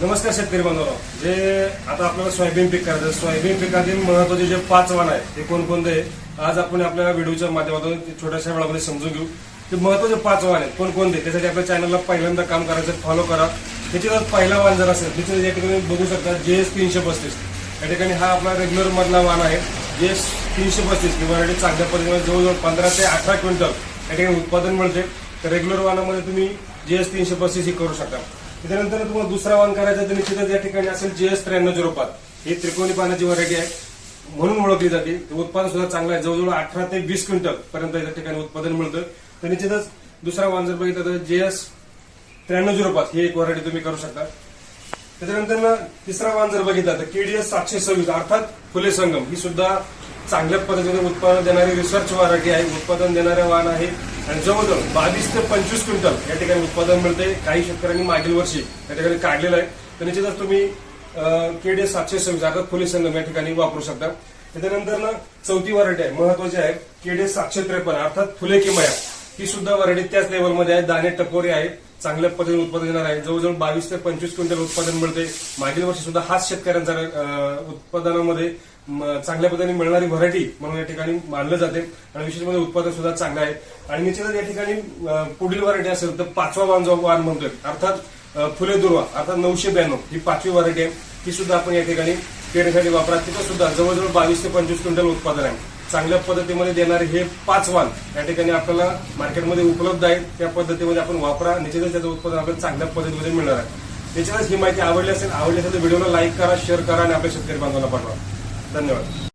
नमस्कार शेतकरी बांधव जे आता आपल्याला सोयाबीन पीक करायचं सोयाबीन पिकातील महत्त्वाचे जे पाच वाण आहेत ते कोणकोणते आहे? आज आपण आपल्या व्हिडिओच्या माध्यमातून ते छोट्याशा वेळामध्ये समजून घेऊ. ते महत्त्वाचे पाच वाण आहेत. कोणकोणते? त्यासाठी आपल्या चॅनलला पहिल्यांदा काम करायचं फॉलो करा. त्याच्यात पहिला वाण जर असेल तिथे या ठिकाणी बघू शकता जे एस तीनशे पस्तीस या ठिकाणी हा आपला रेग्युलर मधला वाण आहे. जे एस तीनशे पस्तीस किंवा चांगल्या पद्धतीने जवळजवळ पंधरा ते अठरा क्विंटल या ठिकाणी उत्पादन मिळते. तर रेग्युलर वाणामध्ये तुम्ही जे एस तीनशे पस्तीस ही करू शकता. त्याच्यानंतर तुम्हाला दुसरा वाण करायचा तर निश्चितच या ठिकाणी असेल जीएस एस त्र्याण्णव झिरो पाच. ही त्रिकोणी पानाची व्हरायटी आहे म्हणून ओळखली जाते. ते उत्पादन सुद्धा चांगलं आहे. जवळजवळ अठरा ते वीस क्विंटल पर्यंत या ठिकाणी उत्पादन मिळतं. तर निश्चितच दुसरा वाण जर बघितलं तर जे एस त्र्याण्णव झिरो पाच ही एक व्हरायटी तुम्ही करू शकता. त्याच्यानंतर ना तिसरा वाण जर बघितला तर केडीएस सातशे सव्वीस अर्थात फुले संगम. ही सुद्धा चांगल्या पद्धतीने उत्पादन देणारी रिसर्च व्हरायटी आहे. उत्पादन देणारे वाहन आहे. आणि जवळजवळ बावीस ते पंचवीस क्विंटल या ठिकाणी उत्पादन मिळते काही शेतकऱ्यांनी मागील वर्षी या ठिकाणी काढलेलं आहे. तर निश्चितच तुम्ही केडीएस सातशे सव्वीस अर्थात फुले संगम या ठिकाणी वापरू शकता. त्याच्यानंतर ना चौथी व्हरायटी आहे. महत्वाची आहे केडीएस सातशे त्रेपन्न अर्थात फुले किमया ही सुद्धा व्हरायटी त्याच लेवलमध्ये आहे. दाणे टपोरे आहे. चांगल्या पद्धतीने उत्पादन येणार आहे. जवळजवळ बावीस ते पंचवीस क्विंटल उत्पादन मिळते मागील वर्षी सुद्धा हाच शेतकऱ्यांचा उत्पादनामध्ये चांगल्या पद्धतीने मिळणारी व्हरायटी म्हणून या ठिकाणी मानलं जाते. आणि विशेष म्हणजे उत्पादन सुद्धा चांगलं आहे. आणि निश्चितच या ठिकाणी पुढील व्हरायटी असेल तर पाचवा वाण जो वाण म्हणतोय अर्थात फुले दुर्वा अर्थात नऊशे ब्याण्णव ही पाचवी व्हरायटी आहे. ती सुद्धा आपण या ठिकाणी पेरणीसाठी वापरा तिथं सुद्धा जवळजवळ बावीस ते पंचवीस क्विंटल उत्पादन आहे. चांगल्या पद्धतीमध्ये देणारे हे पाच वाण या ठिकाणी आपल्याला मार्केटमध्ये उपलब्ध आहेत. त्या पद्धतीमध्ये आपण वापरा निश्चितच त्याचं उत्पादन आपल्याला चांगल्या पद्धतीमध्ये मिळणार आहे. त्याच्यातच ही माहिती आवडली असेल आवडली असेल तर व्हिडिओला लाईक करा शेअर करा आणि आपल्या शेतकरी बांधवांना पाठवा. धन्यवाद.